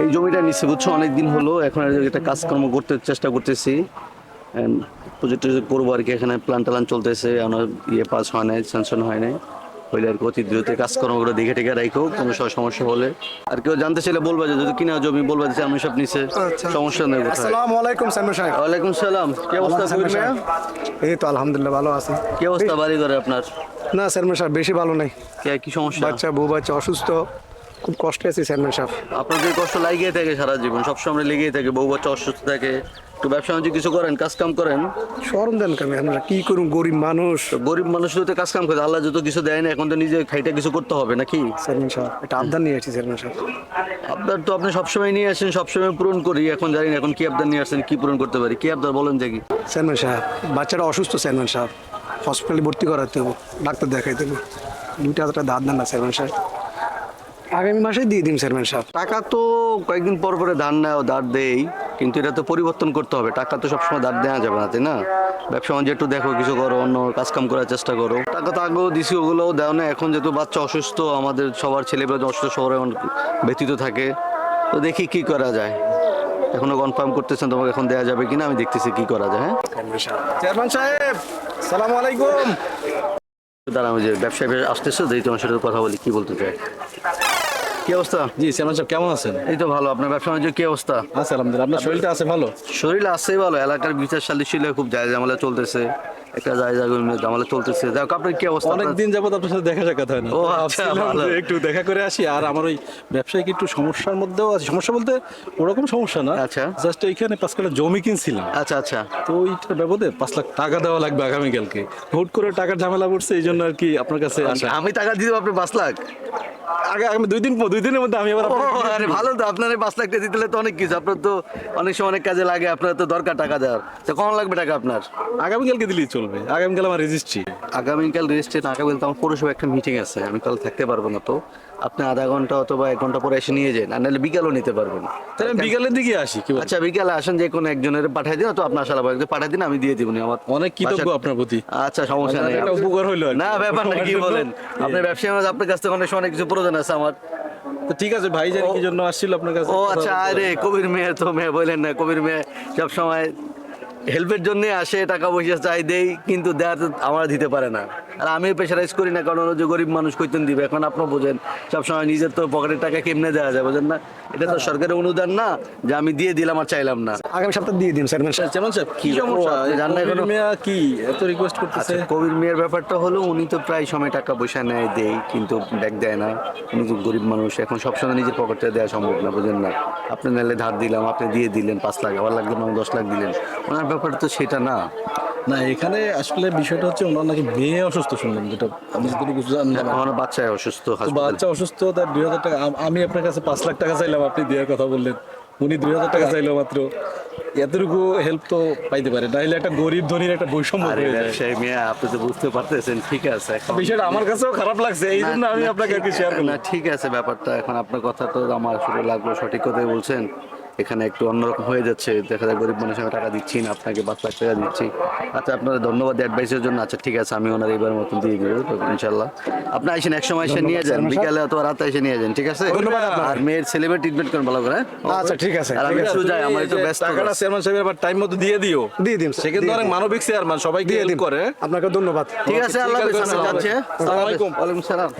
এই জমিটা নিচ্ছে বুঝছ? অনেকদিন হলো এখন একটা কাজকর্ম করতে চেষ্টা করতেছি। প্রজেক্ট করব আর কি এখানে প্ল্যান টালান চলতেছে আমার ইয়ে পাস হয় নাই স্যাংশন হয় নাই। হইলে আর কি অতি দ্রুত কাজকর্মগুলো দেখে টেকে রাখো কোনো সময় সমস্যা হলে। আর কেউ জানতে চাইলে বলবা যে যদি কিনা জমি বলবা যে আমি সব নিচে আচ্ছা। সমস্যা নেই আসসালামু আলাইকুম সাইমন সাহেব। ওয়ালাইকুম সালাম কি অবস্থা। এই তো আলহামদুলিল্লাহ ভালো আছি। কি অবস্থা বাড়ি করে আপনার? না সাইমন সাহেব বেশি ভালো নাই। কি সমস্যা? বাচ্চা বউ বাচ্চা অসুস্থ। খুব কষ্টে আছি সাইমন সাহেব। আপনাদের কষ্ট লাগিয়ে থাকে সারা জীবন সবসময় লেগেই থাকে বউ বাচ্চা অসুস্থ থাকে একটু ব্যবসা বাণিজ্য কিছু করেন কাজ কাম করেন? স্মরণ দেন কেন? আমরা কি করুন গরিব মানুষ? গরিব মানুষ তো কাজ কাম করে আল্লাহ যত কিছু দেয় না এখন তো নিজে খাইটা কিছু করতে হবে নাকি? সাইমন সাহেব এটা আবদার নিয়ে আসছি সাইমন সাহেব। আপনার তো আপনি সবসময় নিয়ে আসেন সবসময় পূরণ করি এখন জানি না এখন কি আবদার নিয়ে আসছেন কি পূরণ করতে পারি কি আবদার বলেন কি সাইমন সাহেব বাচ্চাটা অসুস্থ সাইমন সাহেব। হসপিটালে ভর্তি করাতে হবে ডাক্তার দেখাইতে হবে দুইটা হাজারটা দাঁত দেন না সাইমন সাহেব। আগামী মাসেই দিয়ে দিন সাইমন সাহেব। টাকা তো কয়েকদিন পর পরে ধার নেয় ধার দেই কিন্তু এটা তো পরিবর্তন করতে হবে। টাকা তো সবসময় ধার দেওয়া যাবে না তাই না? ব্যবসা বাণিজ্য একটু দেখো কিছু করো অন্য কাজ কাম করার চেষ্টা করো। টাকা তো আগেও দিছি ওগুলোও দেও না এখন যেহেতু বাচ্চা অসুস্থ আমাদের সবার ছেলেমেয়েরা অসুস্থ শহরে ব্যতীত থাকে। তো দেখি কি করা যায়। এখনও কনফার্ম করতেছেন তোমাকে এখন দেওয়া যাবে কিনা আমি দেখতেছি কি করা যায় হ্যাঁ? চেয়ারম্যান সাহেব সালাম আলাইকুম। দাঁড়া আমি যে ব্যবসায় আসতেছে যেই তোমার সাথে কথা বলি কি বলতে চাই কি অবস্থা? জি চেয়ারম্যান সাহেব কেমন আছেন? এই তো ভালো আপনার ব্যবসা বাণিজ্য কি অবস্থা? আছে আলহামদুলিল্লাহ। আপনার শরীরটা আছে ভালো? শরীর আছে ভালো এলাকার বিচার ছিল খুব জায়গা জামালা চলতেছে। একটা যায় জামালা চলতেছে। যাই হোক আপনার কি অবস্থা? অনেক দিন যাবত আপনার সাথে দেখা সাক্ষাৎ হয় না। ও, আচ্ছা, একটু দেখা করে আসি। আর আমার ওই ব্যবসায়িক একটু সমস্যার মধ্যেও আছে। সমস্যা বলতে ওরকম সমস্যা না। আচ্ছা। জাস্ট এইখানে পাঁচ কাটা জমি কিনছিলাম। আচ্ছা আচ্ছা। তো ওইটার বাবদে পাঁচ লাখ টাকা দেওয়া লাগবে আগামীকালকে। হুট করে টাকার ঝামেলা পড়ছে এই জন্য আর কি আপনার কাছে আসা। আমি টাকা দিয়ে দেবো আপনি পাঁচ লাখ? আগে আমি দুই দিন দুই দিনের মধ্যে আমি আবার আরে ভালো তো আপনার পাঁচ লাখ টাকা দিতে তো অনেক কিছু। আপনার তো অনেক সময় অনেক কাজে লাগে আপনার তো দরকার টাকা দেওয়ার। তো কখন লাগবে টাকা আপনার? আগামীকালকে দিলেই চলবে। আগামীকাল আমার রেজিস্ট্রি আগামীকাল রেজিস্ট্রেট আগামীকাল তো আমার পৌরসভা একটা মিটিং আছে আমি কাল থাকতে পারব না তো। আপনি আধা ঘণ্টা অথবা এক ঘণ্টা পরে এসে নিয়ে যান আর নাহলে বিকালও নিতে পারবেন তাহলে আমি বিকালের দিকে আসি কি আচ্ছা বিকালে আসেন যে কোনো একজনের পাঠিয়ে দিন তো আপনার সালা বাড়িতে পাঠিয়ে দিন আমি দিয়ে দিব আমার অনেক কৃতজ্ঞ বাসার- আপনার প্রতি। আচ্ছা সমস্যা নেই। একটা উপকার হইল না ব্যাপার না কি বলেন? আপনার ব্যবসায় আপনার কাছ থেকে অনেক অনেক কিছু প্রয়োজন আছে আমার। তো ঠিক আছে ভাই জানি কি জন্য আসছিল আপনার কাছে? ও আচ্ছা আরে কবির মেয়ে তো মেয়ে বলেন না কবির মেয়ে সব সময় হেল্পের জন্য আসে টাকা পয়সা চাই দেই কিন্তু দেয়া আমরা দিতে পারে না। আর আমি প্রেশারাইজ করি না কারণ যে গরিব মানুষ কইতেন দিবে। এখন আপনার বোঝেন সবসময় নিজের তো পকেটের টাকা কেমনে দেওয়া যায় বোঝেন না? এটা তো সরকারের অনুদান না যে আমি দিয়ে দিলাম আর চাইলাম না। আগামী সপ্তাহে দিয়ে দিন চেয়ারম্যান সাহেব। চেয়ারম্যান সাহেব কি সমস্যা? আপনি না এখনও? মিয়া কি এত রিকোয়েস্ট করতেছে? আচ্ছা কবির মেয়ের ব্যাপারটা হলো উনি তো প্রায় সময় টাকা পয়সা নেয় দেয় কিন্তু ব্যাগ দেয় না। উনি তো গরিব মানুষ এখন সবসময় নিজের পকেট দেওয়া সম্ভব না বুঝেন না? আপনি নাহলে ধার দিলাম আপনি দিয়ে দিলেন পাঁচ লাখ আবার লাগবে না দশ লাখ দিলেন। ওনার ব্যাপারটা তো সেটা না। না এখানে আসলে বিষয়টা হচ্ছে ওনার নাকি মেয়ে অসুস্থ শুনলাম যেটা আমি যদি কিছু। আমার বাচ্চায় অসুস্থ বাচ্চা অসুস্থ তার দুই হাজার টাকা আমি আপনার কাছে পাঁচ লাখ টাকা চাইলাম আপনি দেওয়ার কথা বললেন। উনি দুই হাজার টাকা চাইলো মাত্র। এতটুকু হেল্প তো পাইতে পারে নাহলে একটা গরিব ধনীর একটা বৈষম্য হয়ে যায়। ব্যবসায়ী মেয়ে আপনি তো বুঝতে পারতেছেন ঠিক আছে বিষয়টা আমার কাছেও খারাপ লাগছে এই জন্য আমি আপনাকে আর কি ঠিক- শেয়ার করলাম। ঠিক আছে ব্যাপারটা এখন আপনার কথা তো আমার শুরু লাগল সঠিক কথাই বলছেন। এখানে একটু অন্যরকম হয়ে যাচ্ছে। দেখা যায় গরিব মানুষ আমি টাকা দিচ্ছি না আপনাকে পাঁচ লাখ টাকা দিচ্ছি। আচ্ছা আপনার ধন্যবাদ অ্যাডভাইসের জন্য। আচ্ছা ঠিক আছে আমি ওনার এইবার মতন দিয়ে দিব ইনশাল্লাহ আপনি আসেন এক সময় এসে নিয়ে যান বিকালে অথবা রাতে এসে নিয়ে যান ঠিক আছে। আর মেয়ের ছেলেমেয়ে ট্রিটমেন্ট করেন ভালো করে হ্যাঁ? আচ্ছা ঠিক আছে আর আমি যাই আমার একটু ব্যস্ত টাকাটা চেয়ারম্যান সাহেবের আবার টাইম মতো দিয়ে দিও। দিয়ে দিন তো অনেক মানবিক চেয়ারম্যান সবাইকে হেল্প দিন করে? আপনাকে ধন্যবাদ। ঠিক আছে আল্লাহ হাফেজ, আসসালামু হ্যাঁ? আলাইকুম। ওয়ালাইকুম সালাম।